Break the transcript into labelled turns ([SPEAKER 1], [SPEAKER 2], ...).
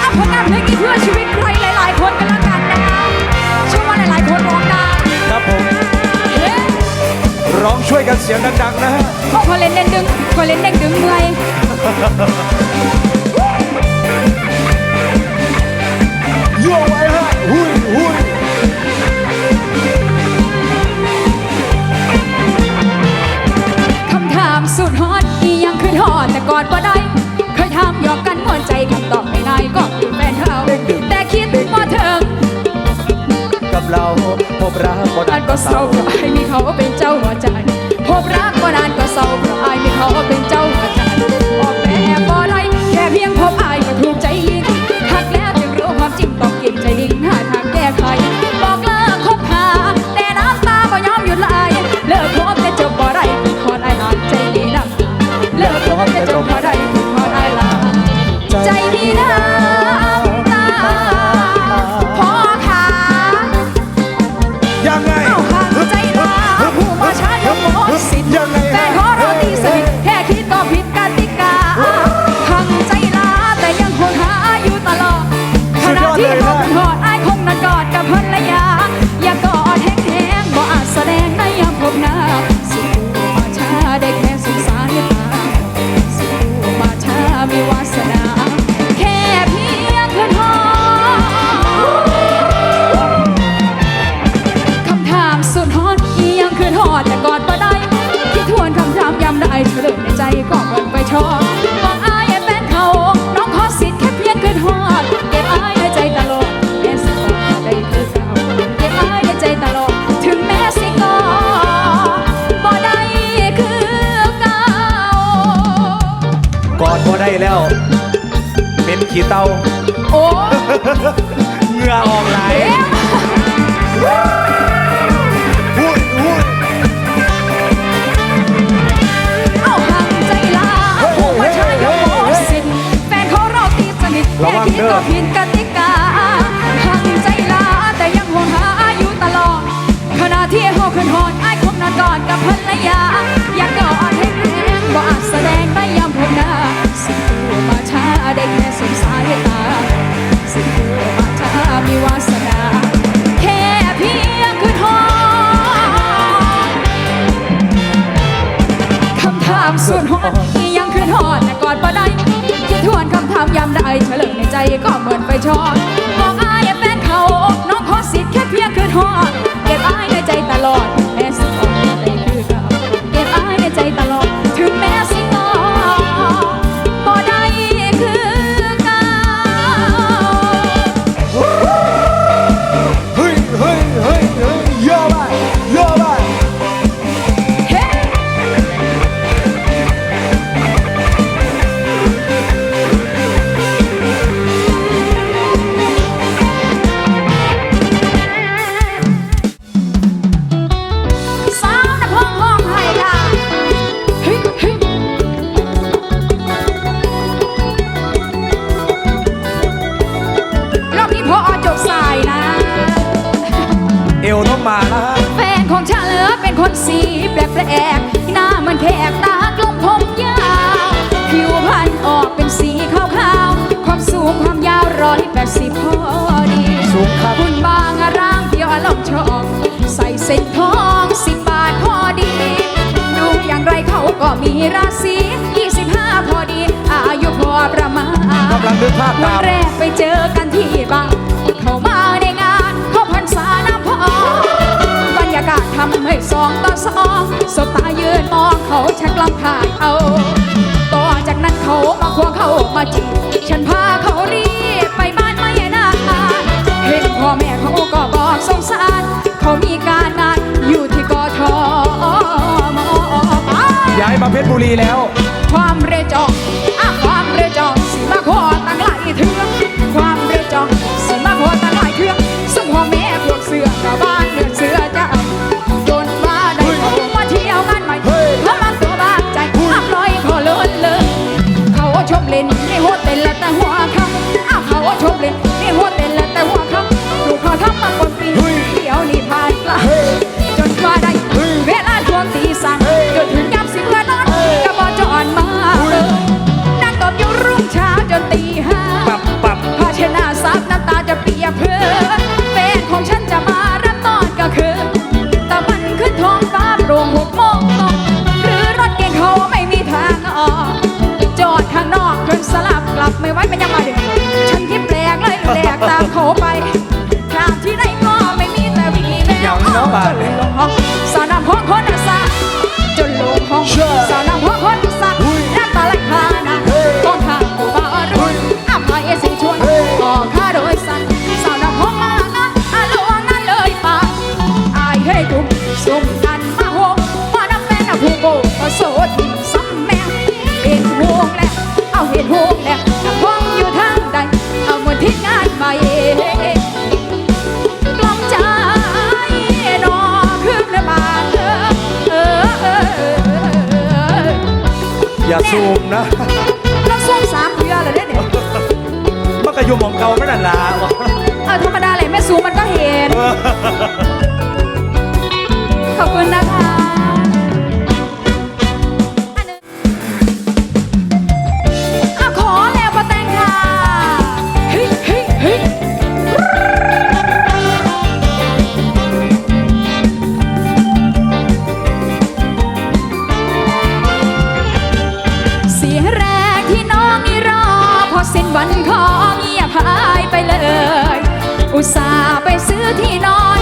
[SPEAKER 1] เอาผลงานเลงนี้เพื่อชีวิตใครหลาย ๆ คนกันละกันนะคะช่อว่าหลาย ๆ คนร้องดั
[SPEAKER 2] บร้องช่วยกันเสียงดังๆนะฮะ
[SPEAKER 1] พอเล่นเล่นดึงพอเล่นเด้งดึงเมื่อย เรา
[SPEAKER 2] พบรักก็นา
[SPEAKER 1] นก็เศร้าเพราะไอ้มีเขาเป็นเจ้าหัวใจพบรักก็นานก็เศร้าเพราะไอ้มีเขาเป็นเจ้าหัวใจ ขี้เตาโอ้ามสุดฮอดยังขึ้นหอดแต่ก่อนบ่ได้คิดทวนคำถามยามได้เฉลิมในใจก็เหมือนไปชอบบอกอายแฟนเขาอกน้องขอสิทธิ์แค่เพียงขึ้นหอด พาดตาม วั
[SPEAKER 2] น
[SPEAKER 1] แรกไปเจอกันที่บ้านเข้ามาในงานเข้าพรรษาน้ำพอบรรยากาศทำให้สองต่อสองสบตายืนมองเขาชักลัำขาดเอา ต่อจากนั้นเขามาควงเขามาจีบฉันพาเขารีบไปบ้านไม่นานเห็นพ่อแม่เขาก็บอกสงสาร เขามีการงานอยู่ที่กอทอมอ
[SPEAKER 2] ย้ายมาเพชรบุรีแล้ว
[SPEAKER 1] ความเรจอง น้องสิมาขอตาหน่ยเครื่องส่งพ่อแม่พวกเสือกบ้านเหมืองเสือจ้ะาม
[SPEAKER 2] เข
[SPEAKER 1] ไปถามที่ไหนก็ไม่มีแต่มีแน
[SPEAKER 2] ว
[SPEAKER 1] จนลงห้องสาวน้ำห้องคนอักษะจนลงห้องสาวน้ำห้องคน
[SPEAKER 2] อักะ
[SPEAKER 1] น้าตาไหลพานะต้องทางกูบ้าอรุณอับอายเอสิชวนก่อข้าโดยสันสาวน้ำห้องมานะอาลวงนั้นเลยปากอายให้กูสุ่มตาา
[SPEAKER 2] ซูมนะ
[SPEAKER 1] เราซูมสามเดือนเลยเนี่ย
[SPEAKER 2] มันก็อยู่มองเก่าไม่นานละ
[SPEAKER 1] เออธรรมดาเลยแม่ซูมมันก็เห็น ขอบคุณนะคะ สิ้นวันขอเงียบหายไปเลย อุตส่าห์ไปซื้อที่นอน